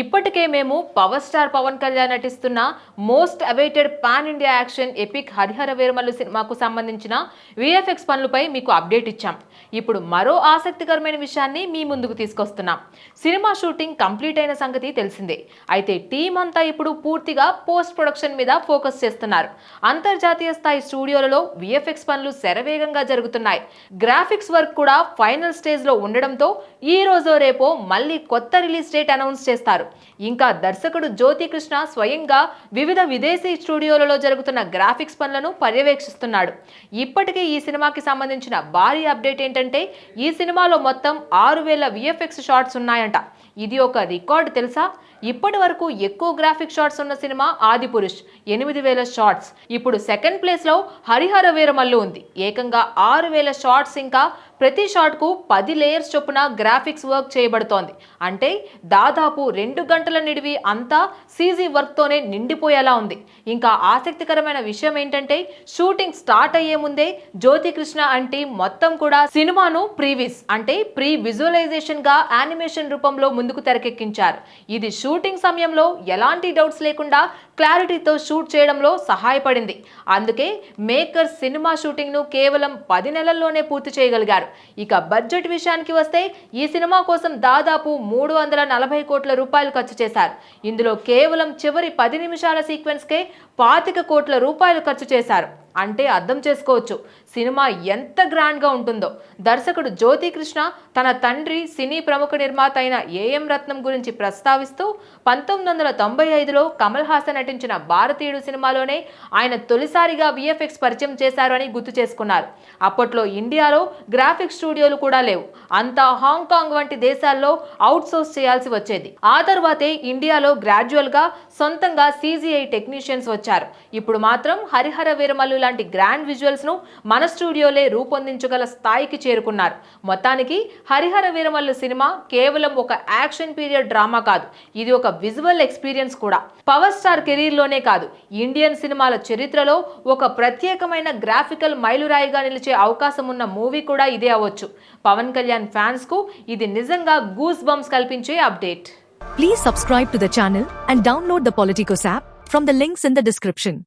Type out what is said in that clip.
ఇప్పటికే మేము power star Pawan Kalyan నటిస్తున్న most awaited pan India action epic Harihara Veeramallu సినిమాకు సంబంధించిన విఎఫ్ఎక్స్ పనులపై మీకు అప్డేట్ ఇచ్చాం. ఇప్పుడు మరో ఆసక్తికరమైన విషయాన్ని మీ ముందుకు తీసుకొస్తున్నాం. సినిమా షూటింగ్ కంప్లీట్ అయిన సంగతి తెలిసిందే. అయితే టీం అంతా ఇప్పుడు పూర్తిగా పోస్ట్ ప్రొడక్షన్ మీద ఫోకస్ చేస్తున్నారు. అంతర్జాతీయ స్థాయి స్టూడియోలలో విఎఫ్ఎక్స్ పనులు శరవేగంగా జరుగుతున్నాయి. గ్రాఫిక్స్ వర్క్ కూడా ఫైనల్ స్టేజ్లో ఉండడంతో ఈ రోజో రేపో మళ్ళీ కొత్త రిలీజ్ డేట్ అనౌన్స్ చేస్తారు. ఇంకా దర్శకుడు జ్యోతికృష్ణ స్వయంగా వివిధ విదేశీ స్టూడియోలలో జరుగుతున్న గ్రాఫిక్స్ పనులను పర్యవేక్షిస్తున్నాడు. ఇప్పటికే ఈ సినిమాకి సంబంధించిన భారీ అప్డేట్ ఏంటంటే ఈ సినిమాలో మొత్తం ఆరు వేల విఎఫ్ఎక్స్ షాట్స్ ఉన్నాయంట. ఇది ఒక రికార్డ్ తెలుసా? ఇప్పటి వరకు ఎక్కువ గ్రాఫిక్ షాట్స్ ఉన్న సినిమా ఆది పురుష్ ఎనిమిది వేల షాట్స్. ఇప్పుడు సెకండ్ ప్లేస్లో హరిహర వీరమల్లు ఉంది. ఏకంగా ఆరు వేల షాట్స్ ఇంకా ప్రతి షార్ట్కు పది లేయర్స్ చొప్పున గ్రాఫిక్స్ వర్క్ చేయబడుతోంది. అంటే దాదాపు రెండు గంటల నిడివి అంతా సీజీ వర్క్ తోనే నిండిపోయేలా ఉంది. ఇంకా ఆసక్తికరమైన విషయం ఏంటంటే షూటింగ్ స్టార్ట్ అయ్యే ముందే జ్యోతి కృష్ణ అంటే మొత్తం కూడా సినిమా సినిమాను ప్రీవిస్ అంటే ప్రీ విజువలైజేషన్గా యానిమేషన్ రూపంలో ముందుకు తెరకెక్కించారు. ఇది షూటింగ్ సమయంలో ఎలాంటి డౌట్స్ లేకుండా క్లారిటీతో షూట్ చేయడంలో సహాయపడింది. అందుకే మేకర్స్ సినిమా షూటింగ్ను కేవలం పది నెలల్లోనే పూర్తి చేయగలిగారు. ఇక బడ్జెట్ విషయానికి వస్తే ఈ సినిమా కోసం దాదాపు మూడు వందల నలభై కోట్ల రూపాయలు ఖర్చు చేశారు. ఇందులో కేవలం చివరి పది నిమిషాల సీక్వెన్స్కే పాతిక కోట్ల రూపాయలు ఖర్చు చేశారు. అంటే అర్థం చేసుకోవచ్చు. సినిమా ఎంత గ్రాండ్గా ఉంటుందో. దర్శకుడు జ్యోతికృష్ణ తన తండ్రి సినీ ప్రముఖ నిర్మాత అయిన ఏఎం రత్నం గురించి ప్రస్తావిస్తూ పంతొమ్మిది వందల తొంభై ఐదులో కమల్ హాసన్ నటించిన భారతీయుడు సినిమాలోనే ఆయన తొలిసారిగా విఎఫ్ఎక్స్ పరిచయం చేశారు అని గుర్తు చేసుకున్నారు. అప్పట్లో ఇండియాలో గ్రాఫిక్స్ స్టూడియోలు కూడా లేవు. అంతా హాంకాంగ్ వంటి దేశాల్లో అవుట్సోర్స్ చేయాల్సి వచ్చేది. ఆ తర్వాతే ఇండియాలో గ్రాడ్యువల్గా సొంతంగా సీజీఐ టెక్నీషియన్స్ వచ్చారు. ఇప్పుడు మాత్రం హరిహర వీరమల్లు లాంటి గ్రాండ్ విజువల్స్ను మన స్టూడియోలే రూపొందించగల స్థాయికి చేరుకున్నారు. మొత్తానికి హరిహర వీరమల్లు సినిమా కేవలం ఒక యాక్షన్ పీరియడ్ డ్రామా కాదు ఇది ఒక విజువల్ ఎక్స్పీరియన్స్ కూడా. పవర్ స్టార్ కెరీర్లోనే కాదు ఇండియన్ సినిమాల చరిత్రలో ఒక ప్రత్యేకమైన గ్రాఫికల్ మైలురాయిగా నిలిచే అవకాశం ఉన్న మూవీ కూడా ఇదే అవ్వచ్చు. పవన్ కళ్యాణ్ ఫ్యాన్స్కు ఇది నిజంగా గూస్ బంప్స్ కల్పించే update. Please subscribe to the channel and download the Politicos app from the links in the description